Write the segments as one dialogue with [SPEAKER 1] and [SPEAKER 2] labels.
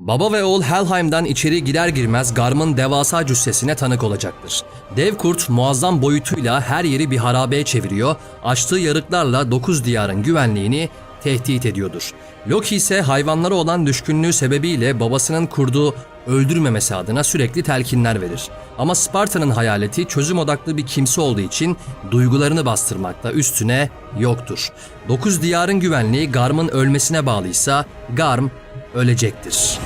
[SPEAKER 1] Baba ve oğul Helheim'den içeri girer girmez Garm'ın devasa cüssesine tanık olacaktır. Dev kurt muazzam boyutuyla her yeri bir harabeye çeviriyor, açtığı yarıklarla dokuz diyarın güvenliğini tehdit ediyordur. Loki ise hayvanlara olan düşkünlüğü sebebiyle babasının kurduğu öldürmemesi adına sürekli telkinler verir. Ama Sparta'nın hayaleti çözüm odaklı bir kimse olduğu için duygularını bastırmakta üstüne yoktur. Dokuz diyarın güvenliği Garm'ın ölmesine bağlıysa Garm ölecektir.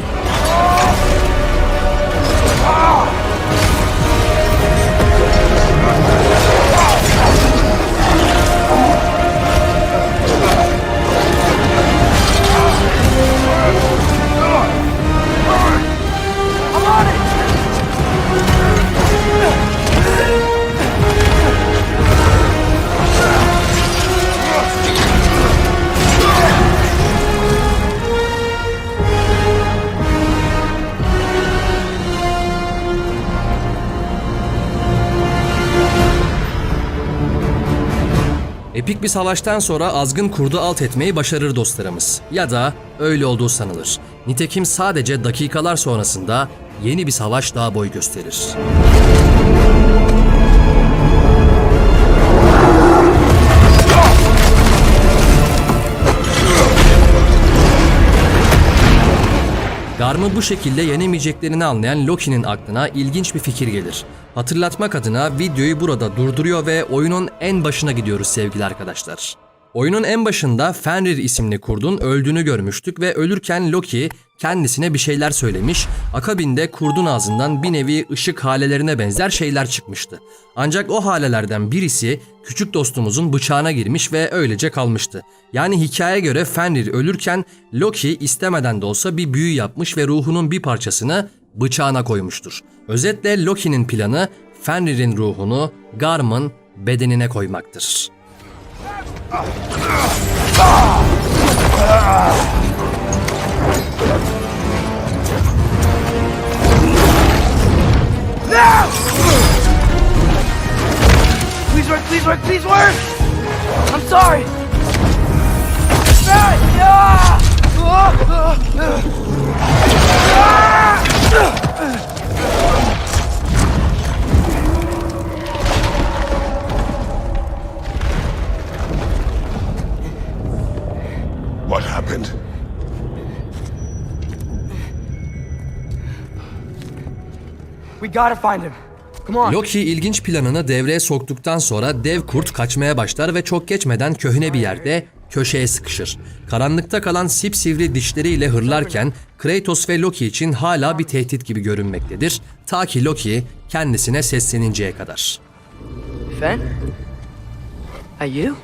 [SPEAKER 1] Epik bir savaştan sonra azgın kurdu alt etmeyi başarır dostlarımız. Ya da öyle olduğu sanılır. Nitekim sadece dakikalar sonrasında yeni bir savaş daha boy gösterir. Garm'ı bu şekilde yenemeyeceklerini anlayan Loki'nin aklına ilginç bir fikir gelir. Hatırlatmak adına videoyu burada durduruyor ve oyunun en başına gidiyoruz sevgili arkadaşlar. Oyunun en başında Fenrir isimli kurdun öldüğünü görmüştük ve ölürken Loki kendisine bir şeyler söylemiş. Akabinde kurdun ağzından bir nevi ışık halelerine benzer şeyler çıkmıştı. Ancak o halelerden birisi küçük dostumuzun bıçağına girmiş ve öylece kalmıştı. Yani hikaye göre Fenrir ölürken Loki istemeden de olsa bir büyü yapmış ve ruhunun bir parçasını bıçağına koymuştur. Özetle Loki'nin planı Fenrir'in ruhunu Garm'ın bedenine koymaktır.
[SPEAKER 2] Please work, please work, please work! I'm sorry! Uh, uh, uh. Ah, gotta find him. Come on.
[SPEAKER 1] Loki ilginç planını devreye soktuktan sonra dev kurt kaçmaya başlar ve çok geçmeden köhne bir yerde köşeye sıkışır. Karanlıkta kalan sipsivri dişleriyle hırlarken Kratos ve Loki için hala bir tehdit gibi görünmektedir. Ta ki Loki kendisine sesleninceye kadar.
[SPEAKER 2] Fen? Are you?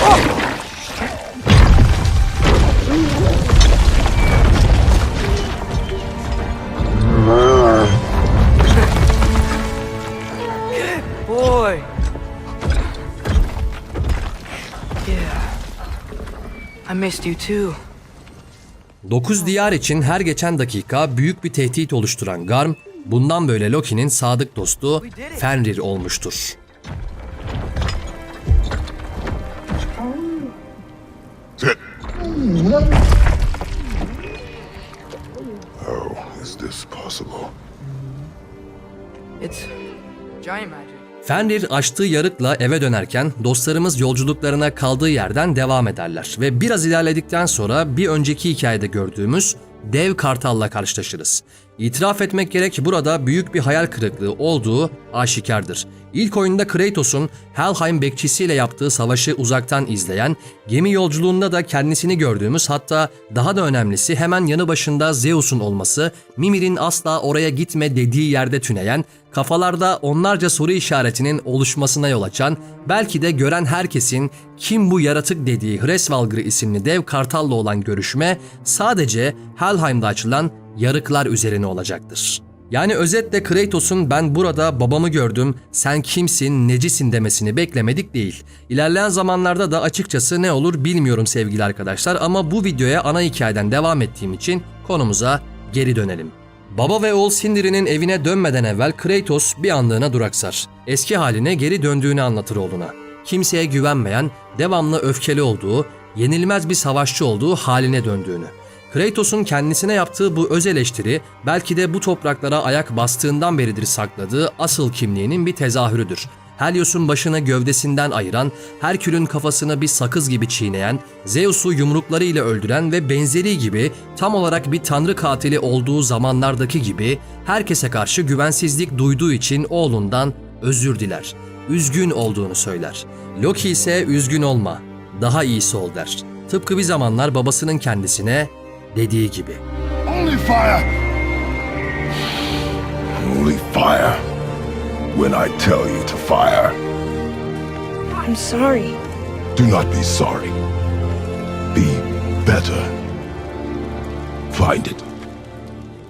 [SPEAKER 2] Good I missed you too.
[SPEAKER 1] Dokuz diyar için her geçen dakika büyük bir tehdit oluşturan Garm, bundan böyle Loki'nin sadık dostu Fenrir olmuştur.
[SPEAKER 3] Oh, is this possible?
[SPEAKER 2] It's giant magic.
[SPEAKER 1] Fenrir açtığı yarıkla eve dönerken dostlarımız yolculuklarına kaldığı yerden devam ederler ve biraz ilerledikten sonra bir önceki hikayede gördüğümüz dev kartalla karşılaşırız. İtiraf etmek gerek burada büyük bir hayal kırıklığı olduğu aşikardır. İlk oyunda Kratos'un Helheim bekçisiyle yaptığı savaşı uzaktan izleyen, gemi yolculuğunda da kendisini gördüğümüz hatta daha da önemlisi hemen yanı başında Zeus'un olması, Mimir'in asla oraya gitme dediği yerde tüneyen, kafalarda onlarca soru işaretinin oluşmasına yol açan, belki de gören herkesin kim bu yaratık dediği Hresvalgr isimli dev kartalla olan görüşme sadece Helheim'de açılan yarıklar üzerine olacaktır. Yani özetle Kratos'un ben burada babamı gördüm, sen kimsin, necisin demesini beklemedik değil. İlerleyen zamanlarda da açıkçası ne olur bilmiyorum sevgili arkadaşlar ama bu videoya ana hikayeden devam ettiğim için konumuza geri dönelim. Baba ve oğul Sindri'nin evine dönmeden evvel Kratos bir anlığına duraksar. Eski haline geri döndüğünü anlatır oğluna. Kimseye güvenmeyen, devamlı öfkeli olduğu, yenilmez bir savaşçı olduğu haline döndüğünü. Kratos'un kendisine yaptığı bu öz eleştiri belki de bu topraklara ayak bastığından beridir sakladığı asıl kimliğinin bir tezahürüdür. Helios'un başını gövdesinden ayıran, Herkül'ün kafasını bir sakız gibi çiğneyen, Zeus'u yumruklarıyla öldüren ve benzeri gibi tam olarak bir tanrı katili olduğu zamanlardaki gibi herkese karşı güvensizlik duyduğu için oğlundan özür diler. Üzgün olduğunu söyler. Loki ise üzgün olma, daha iyisi ol der. Tıpkı bir zamanlar babasının kendisine dediği gibi.
[SPEAKER 3] Only fire! Only fire when I tell you to fire.
[SPEAKER 4] I'm sorry.
[SPEAKER 3] Do not be sorry. Be better. Find it.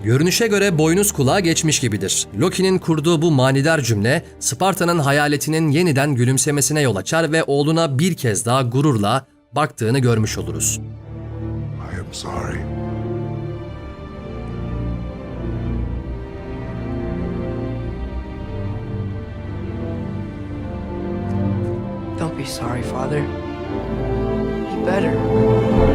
[SPEAKER 1] Görünüşe göre boynuz kulağa geçmiş gibidir. Loki'nin kurduğu bu manidar cümle Sparta'nın hayaletinin yeniden gülümsemesine yol açar ve oğluna bir kez daha gururla baktığını görmüş oluruz.
[SPEAKER 3] Sorry.
[SPEAKER 2] Don't be sorry, Father. Be better.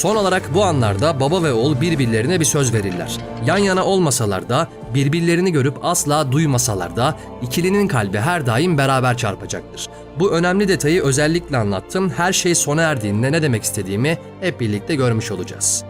[SPEAKER 1] Son olarak bu anlarda baba ve oğul birbirlerine bir söz verirler. Yan yana olmasalar da, birbirlerini görüp asla duymasalar da ikilinin kalbi her daim beraber çarpacaktır. Bu önemli detayı özellikle anlattım. Her şey sona erdiğinde ne demek istediğimi hep birlikte görmüş olacağız.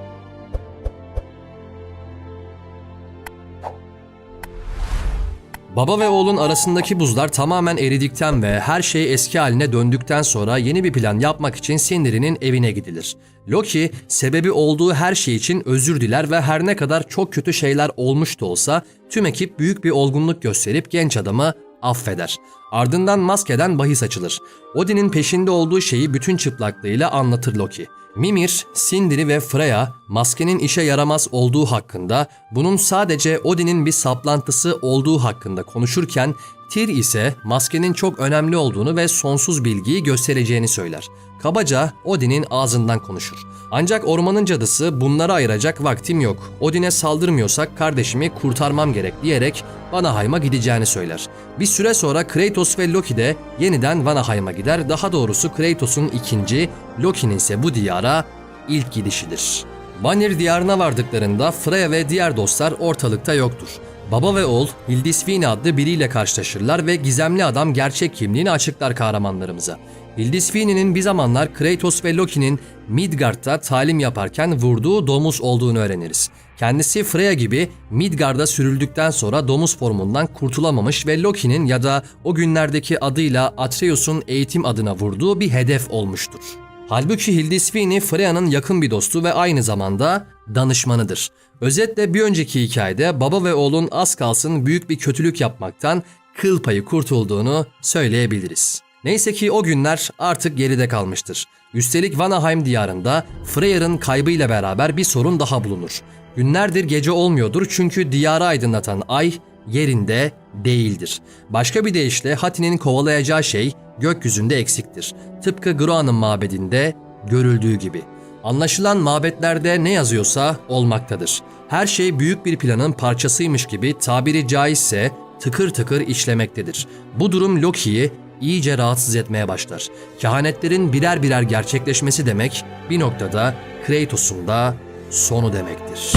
[SPEAKER 1] Baba ve oğlun arasındaki buzlar tamamen eridikten ve her şey eski haline döndükten sonra yeni bir plan yapmak için Sindri'nin evine gidilir. Loki sebebi olduğu her şey için özür diler ve her ne kadar çok kötü şeyler olmuş da olsa tüm ekip büyük bir olgunluk gösterip genç adamı affeder. Ardından maskeden bahis açılır. Odin'in peşinde olduğu şeyi bütün çıplaklığıyla anlatır Loki. Mimir, Sindri ve Freya maskenin işe yaramaz olduğu hakkında, bunun sadece Odin'in bir saplantısı olduğu hakkında konuşurken Tyr ise maskenin çok önemli olduğunu ve sonsuz bilgiyi göstereceğini söyler. Kabaca Odin'in ağzından konuşur. Ancak ormanın cadısı bunları ayıracak vaktim yok. Odin'e saldırmıyorsak kardeşimi kurtarmam gerek diyerek Vanaheim'a gideceğini söyler. Bir süre sonra Kratos ve Loki de yeniden Vanaheim'a gider. Daha doğrusu Kratos'un ikinci, Loki'nin ise bu diyara ilk gidişidir. Vanir diyarına vardıklarında Freya ve diğer dostlar ortalıkta yoktur. Baba ve oğul Hildisvini adlı biriyle karşılaşırlar ve gizemli adam gerçek kimliğini açıklar kahramanlarımıza. Hildisvini'nin bir zamanlar Kratos ve Loki'nin Midgard'da talim yaparken vurduğu domuz olduğunu öğreniriz. Kendisi Freya gibi Midgard'a sürüldükten sonra domuz formundan kurtulamamış ve Loki'nin ya da o günlerdeki adıyla Atreus'un eğitim adına vurduğu bir hedef olmuştur. Halbuki Hildisvini Freya'nın yakın bir dostu ve aynı zamanda danışmanıdır. Özetle bir önceki hikayede baba ve oğlun az kalsın büyük bir kötülük yapmaktan kıl payı kurtulduğunu söyleyebiliriz. Neyse ki o günler artık geride kalmıştır. Üstelik Vanaheim diyarında Freyr'ın kaybıyla beraber bir sorun daha bulunur. Günlerdir gece olmuyordur çünkü diyarı aydınlatan ay yerinde değildir. Başka bir deyişle Hati'nin kovalayacağı şey gökyüzünde eksiktir. Tıpkı Groa'nın mabedinde görüldüğü gibi. Anlaşılan mabetlerde ne yazıyorsa olmaktadır. Her şey büyük bir planın parçasıymış gibi tabiri caizse tıkır tıkır işlemektedir. Bu durum Loki'yi iyice rahatsız etmeye başlar. Kehanetlerin birer birer gerçekleşmesi demek bir noktada Kratos'un da sonu demektir.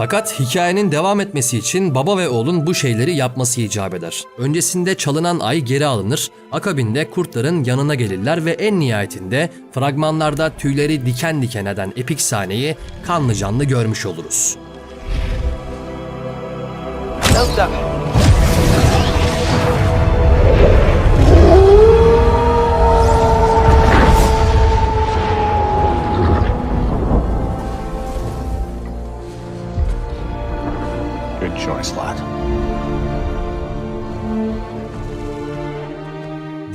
[SPEAKER 1] Fakat hikayenin devam etmesi için baba ve oğlun bu şeyleri yapması icap eder. Öncesinde çalınan ay geri alınır, akabinde kurtların yanına gelirler ve en nihayetinde fragmanlarda tüyleri diken diken eden epik sahneyi kanlı canlı görmüş oluruz.
[SPEAKER 2] Elsa!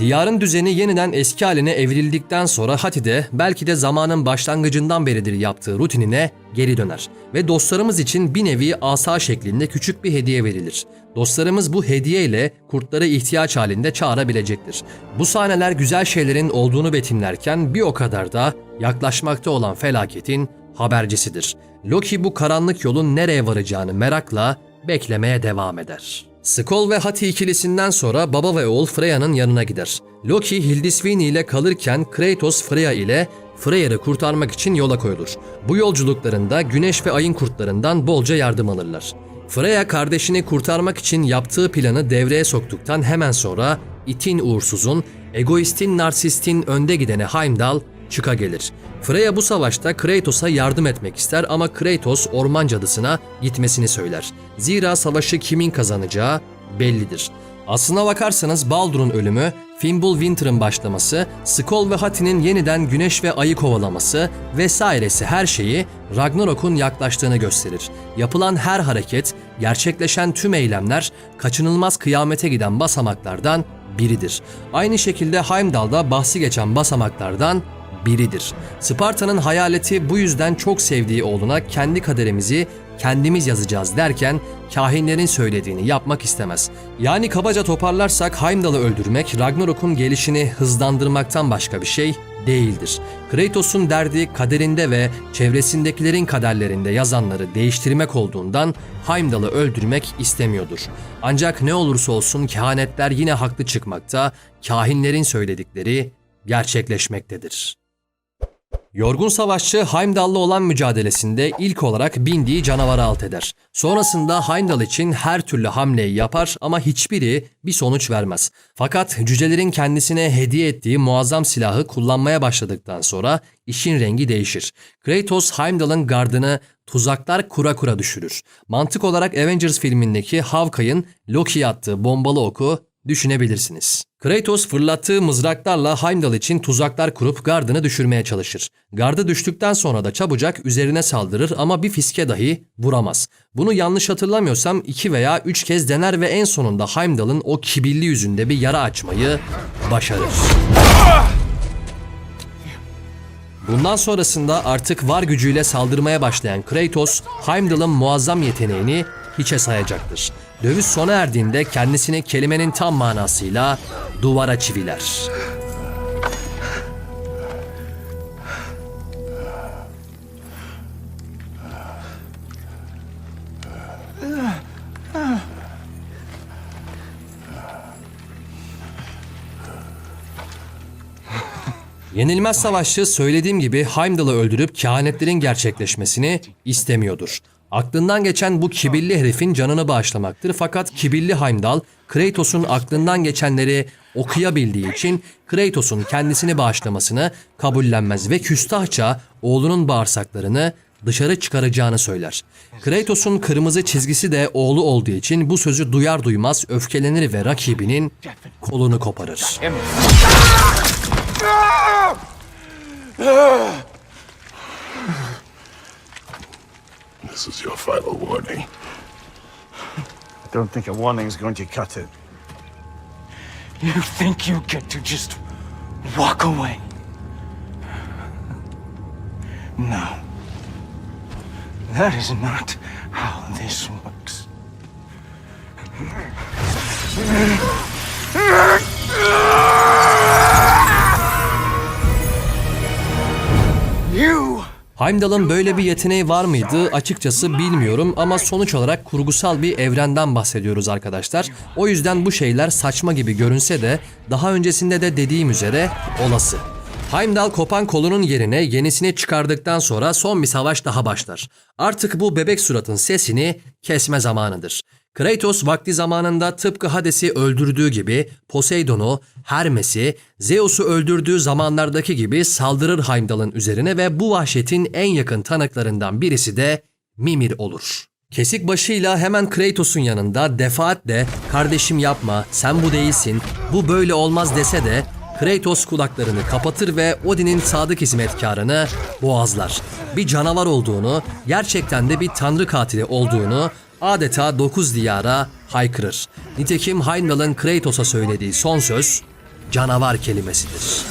[SPEAKER 1] Diyarın düzeni yeniden eski haline evrildikten sonra Hati belki de zamanın başlangıcından beridir yaptığı rutinine geri döner ve dostlarımız için bir nevi asa şeklinde küçük bir hediye verilir. Dostlarımız bu hediye ile kurtları ihtiyaç halinde çağırabilecektir. Bu sahneler güzel şeylerin olduğunu betimlerken bir o kadar da yaklaşmakta olan felaketin habercisidir. Loki bu karanlık yolun nereye varacağını merakla beklemeye devam eder. Skoll ve Hati ikilisinden sonra baba ve oğul Freya'nın yanına gider. Loki Hildisvini ile kalırken Kratos Freya ile Freya'yı kurtarmak için yola koyulur. Bu yolculuklarında güneş ve ayın kurtlarından bolca yardım alırlar. Freya kardeşini kurtarmak için yaptığı planı devreye soktuktan hemen sonra itin uğursuzun, egoistin narsistin önde gideni Heimdall çıka gelir. Freya bu savaşta Kratos'a yardım etmek ister ama Kratos orman cadısına gitmesini söyler. Zira savaşı kimin kazanacağı bellidir. Aslına bakarsanız Baldur'un ölümü, Fimbulwinter'ın başlaması, Skoll ve Hati'nin yeniden güneş ve ayı kovalaması vesairesi her şeyi Ragnarok'un yaklaştığını gösterir. Yapılan her hareket, gerçekleşen tüm eylemler kaçınılmaz kıyamete giden basamaklardan biridir. Aynı şekilde Heimdall da bahsi geçen basamaklardan biridir. Sparta'nın hayaleti bu yüzden çok sevdiği oğluna kendi kaderimizi kendimiz yazacağız derken kahinlerin söylediğini yapmak istemez. Yani kabaca toparlarsak Heimdall'ı öldürmek Ragnarok'un gelişini hızlandırmaktan başka bir şey değildir. Kratos'un derdi kaderinde ve çevresindekilerin kaderlerinde yazanları değiştirmek olduğundan Heimdall'ı öldürmek istemiyordur. Ancak ne olursa olsun kehanetler yine haklı çıkmakta, kahinlerin söyledikleri gerçekleşmektedir. Yorgun savaşçı Heimdall'la olan mücadelesinde ilk olarak bindiği canavarı alt eder. Sonrasında Heimdall için her türlü hamleyi yapar ama hiçbiri bir sonuç vermez. Fakat cücelerin kendisine hediye ettiği muazzam silahı kullanmaya başladıktan sonra işin rengi değişir. Kratos Heimdall'ın gardını tuzaklar kura kura düşürür. Mantık olarak Avengers filmindeki Hawkeye'ın Loki'ye attığı bombalı oku düşünebilirsiniz. Kratos fırlattığı mızraklarla Heimdall için tuzaklar kurup gardını düşürmeye çalışır. Gardı düştükten sonra da çabucak üzerine saldırır ama bir fiske dahi vuramaz. Bunu yanlış hatırlamıyorsam iki veya üç kez dener ve en sonunda Heimdall'ın o kibirli yüzünde bir yara açmayı başarır. Bundan sonrasında artık var gücüyle saldırmaya başlayan Kratos, Heimdall'ın muazzam yeteneğini hiçe sayacaktır. Dövüş sona erdiğinde kendisini kelimenin tam manasıyla duvara çiviler. Yenilmez Savaşçı söylediğim gibi Heimdall'ı öldürüp kehanetlerin gerçekleşmesini istemiyordur. Aklından geçen bu kibirli herifin canını bağışlamaktır fakat kibirli Heimdall Kratos'un aklından geçenleri okuyabildiği için Kratos'un kendisini bağışlamasını kabullenmez ve küstahça oğlunun bağırsaklarını dışarı çıkaracağını söyler. Kratos'un kırmızı çizgisi de oğlu olduğu için bu sözü duyar duymaz öfkelenir ve rakibinin kolunu koparır.
[SPEAKER 3] This is your final warning.
[SPEAKER 5] I don't think a warning's going to cut it.
[SPEAKER 2] You think you get to just walk away?
[SPEAKER 5] No. That is not how this works.
[SPEAKER 1] Heimdall'ın böyle bir yeteneği var mıydı açıkçası bilmiyorum ama sonuç olarak kurgusal bir evrenden bahsediyoruz arkadaşlar. O yüzden bu şeyler saçma gibi görünse de daha öncesinde de dediğim üzere olası. Heimdall kopan kolunun yerine yenisini çıkardıktan sonra son bir savaş daha başlar. Artık bu bebek suratın sesini kesme zamanıdır. Kratos vakti zamanında tıpkı Hades'i öldürdüğü gibi Poseidon'u, Hermes'i, Zeus'u öldürdüğü zamanlardaki gibi saldırır Heimdall'ın üzerine ve bu vahşetin en yakın tanıklarından birisi de Mimir olur. Kesik başıyla hemen Kratos'un yanında defaatle kardeşim yapma sen bu değilsin bu böyle olmaz dese de Kratos kulaklarını kapatır ve Odin'in sadık hizmetkarını boğazlar. Bir canavar olduğunu, gerçekten de bir tanrı katili olduğunu adeta dokuz diyara haykırır. Nitekim Heimdall'ın Kratos'a söylediği son söz canavar kelimesidir.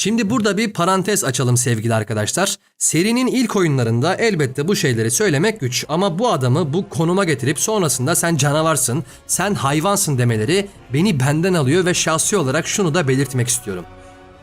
[SPEAKER 1] Şimdi burada bir parantez açalım sevgili arkadaşlar. Serinin ilk oyunlarında elbette bu şeyleri söylemek güç ama bu adamı bu konuma getirip sonrasında sen canavarsın, sen hayvansın demeleri beni benden alıyor ve şahsi olarak şunu da belirtmek istiyorum.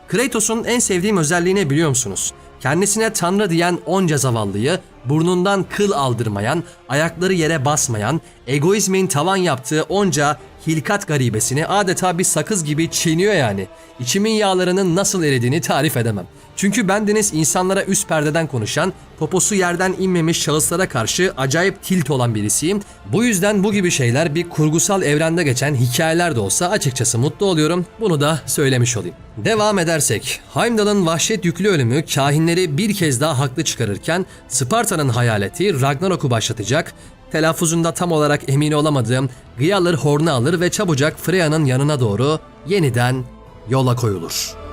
[SPEAKER 1] Kratos'un en sevdiğim özelliği ne biliyor musunuz? Kendisine tanrı diyen onca zavallıyı burnundan kıl aldırmayan, ayakları yere basmayan, egoizmin tavan yaptığı onca hilkat garibesini adeta bir sakız gibi çiğniyor yani. İçimin yağlarının nasıl eridiğini tarif edemem. Çünkü bendeniz insanlara üst perdeden konuşan, poposu yerden inmemiş şahıslara karşı acayip tilt olan birisiyim. Bu yüzden bu gibi şeyler bir kurgusal evrende geçen hikayeler de olsa açıkçası mutlu oluyorum. Bunu da söylemiş olayım. Devam edersek, Heimdall'ın vahşet yüklü ölümü kahinleri bir kez daha haklı çıkarırken Sparta'nın hayaleti Ragnarok'u başlatacak, telaffuzunda tam olarak emin olamadığım Gıyalır hornu alır ve çabucak Freya'nın yanına doğru yeniden yola koyulur.